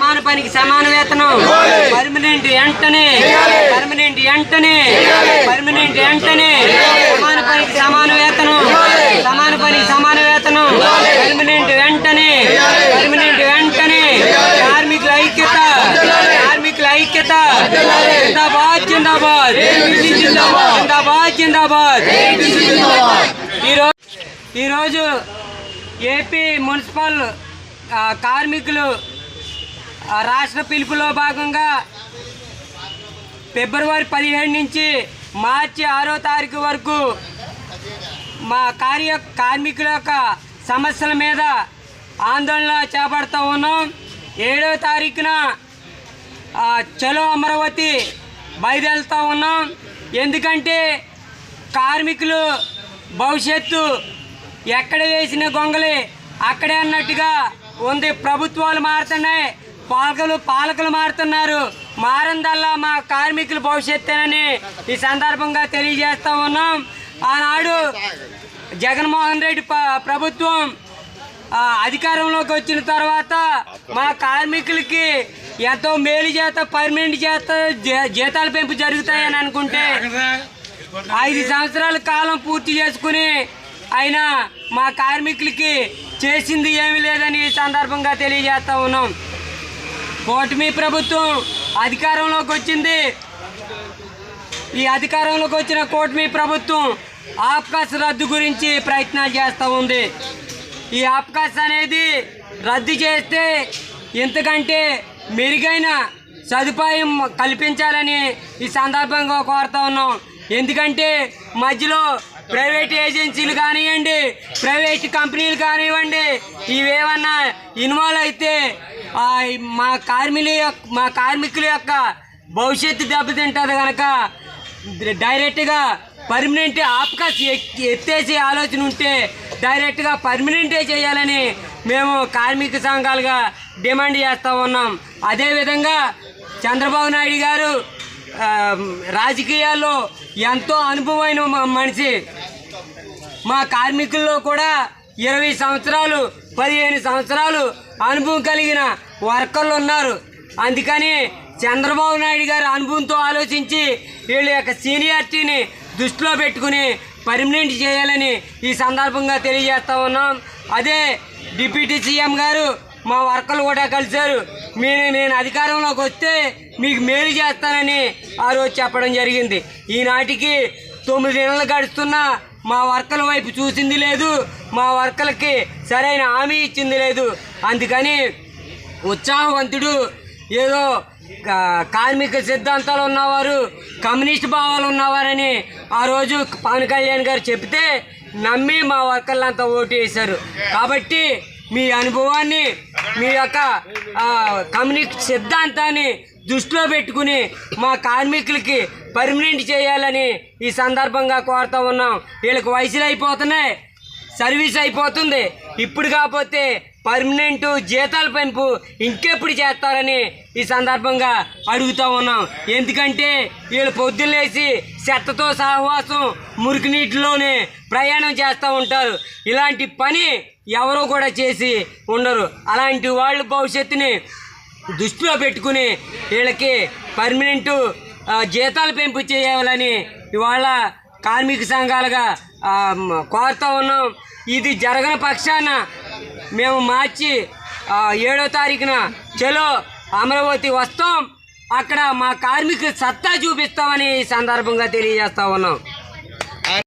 పనికి సమాన వేతనం. పర్మనెంట్ వెంటనే. పర్మనెంట్ వెంటనే. పర్మనెంట్ వెంటనే. సమాన పనికి సమాన వేతనం. సమాన పనికి సమాన వేతనం. పర్మనెంట్ వెంటనే. పర్మనెంట్ వెంటనే. కార్మికుల ఐక్యత. కార్మికుల ఐక్యత. జిందాబాద్ జిందాబాద్. జిందాబాద్. జిందాబాద్ ఈరోజు ఈరోజు ఏపీ మున్సిపల్ కార్మికులు రాష్ట్ర పిలుపులో భాగంగా ఫిబ్రవరి పదిహేడు నుంచి మార్చి ఆరో తారీఖు వరకు మా కార్య కార్మికుల యొక్క సమస్యల మీద ఆందోళన చేపడుతూ ఉన్నాం. ఏడో తారీఖున చలో అమరావతి బయలుదేరుతూ ఉన్నాం. ఎందుకంటే కార్మికులు భవిష్యత్తు ఎక్కడ వేసిన గొంగలి అక్కడే అన్నట్టుగా ఉంది. ప్రభుత్వాలు మారుతున్నాయి. పాలకులు పాలకులు మారుతున్నారు. మారందల్లా మా కార్మికుల భవిష్యత్తేనని ఈ సందర్భంగా తెలియజేస్తా ఉన్నాం. ఆనాడు జగన్మోహన్ రెడ్డి ప- ప్రభుత్వం అధికారంలోకి వచ్చిన తర్వాత మా కార్మికులకి ఎంతో మేలు చేత పర్మనెంట్ చేత జీతాల పెంపు జరుగుతాయని అనుకుంటే ఐదు సంవత్సరాల కాలం పూర్తి చేసుకుని ఆయన మా కార్మికులకి చేసింది ఏమీ లేదని ఈ సందర్భంగా తెలియజేస్తా ఉన్నాం. కూటమి ప్రభుత్వం అధికారంలోకి వచ్చింది. ఈ అధికారంలోకి వచ్చిన కూటమి ప్రభుత్వం ఆప్కాస్ రద్దు గురించి ప్రయత్నాలు చేస్తూ ఉంది. ఈ ఆప్కాస్ అనేది రద్దు చేస్తే ఇంతకంటే మెరుగైన సదుపాయం కల్పించాలని ఈ సందర్భంగా కోరుతా ఉన్నాం. ఎందుకంటే మధ్యలో ప్రైవేట్ ఏజెన్సీలు కానివ్వండి ప్రైవేట్ కంపెనీలు కానివ్వండి ఇవేమన్నా ఇన్వాల్వ్ అయితే మా కార్మికుల యొక్క మా కార్మికుల యొక్క భవిష్యత్తు దెబ్బతింటుంది కనుక డైరెక్ట్గా పర్మనెంట్ ఆప్కాస్ ఎక్- ఎత్తేసే ఆలోచన ఉంటే డైరెక్ట్గా పర్మనెంటే చేయాలని మేము కార్మిక సంఘాలుగా డిమాండ్ చేస్తూ ఉన్నాం. అదేవిధంగా చంద్రబాబు నాయుడు గారు రాజకీయాల్లో ఎంతో అనుభవమైన మనిషి. మా కార్మికుల్లో కూడా ఇరవై సంవత్సరాలు పదిహేను సంవత్సరాలు అనుభవం కలిగిన వర్కర్లు ఉన్నారు. అందుకని చంద్రబాబు నాయుడు గారు అనుభవంతో ఆలోచించి వీళ్ళ యొక్క సీనియారిటీని దృష్టిలో పెట్టుకుని పర్మనెంట్ చేయాలని ఈ సందర్భంగా తెలియజేస్తా ఉన్నాం. అదే డిప్యూటీ సీఎం గారు మా వర్కర్లు కూడా కలిశారు. మీరు నేను అధికారంలోకి వస్తే మీకు మేలు చేస్తానని ఆ రోజు చెప్పడం జరిగింది. ఈనాటికి తొమ్మిది నెలలు గడుస్తున్నా మా వర్కల వైపు చూసింది లేదు. మా వర్కలకి సరైన హామీ ఇచ్చింది లేదు. అందుకని ఉత్సాహవంతుడు ఏదో కా- కార్మిక సిద్ధాంతాలు ఉన్నవారు కమ్యూనిస్ట్ భావాలు ఉన్నవారని ఆ రోజు పవన్ కళ్యాణ్ గారు చెప్తే నమ్మి మా వర్కర్లంతా ఓటు వేశారు. కాబట్టి మీ అనుభవాన్ని మీ యొక్క ఆ, కమ్యూనిస్ట్ సిద్ధాంతాన్ని దృష్టిలో పెట్టుకుని మా కార్మికులకి పర్మనెంట్ చేయాలని ఈ సందర్భంగా కోరుతూ ఉన్నాం. వీళ్ళకి వయసులు అయిపోతున్నాయి సర్వీస్ అయిపోతుంది. ఇప్పుడు కాకపోతే పర్మనెంట్ జీతాల పెంపు ఇంకెప్పుడు చేస్తారని ఈ సందర్భంగా అడుగుతూ ఉన్నాం. ఎందుకంటే వీళ్ళు పొద్దున్నేసి చెత్తతో సహవాసం మురికి నీటిలోనే ప్రయాణం చేస్తూ ఉంటారు. ఇలాంటి పని ఎవరో కూడా చేసి ఉండరు. అలాంటి వాళ్ళు భవిష్యత్తుని దృష్టిలో పెట్టుకుని వీళ్ళకి పర్మనెంట్ జీతాలు పెంపు చేయాలని ఇవాళ కార్మిక సంఘాలుగా కోరుతూ ఉన్నాం. ఇది జరగని పక్షాన మేము మార్చి ఏడో తారీఖున చలో అమరావతి వస్తాం. అక్కడ మా కార్మిక సత్తా చూపిస్తామని ఈ సందర్భంగా తెలియజేస్తా ఉన్నాం.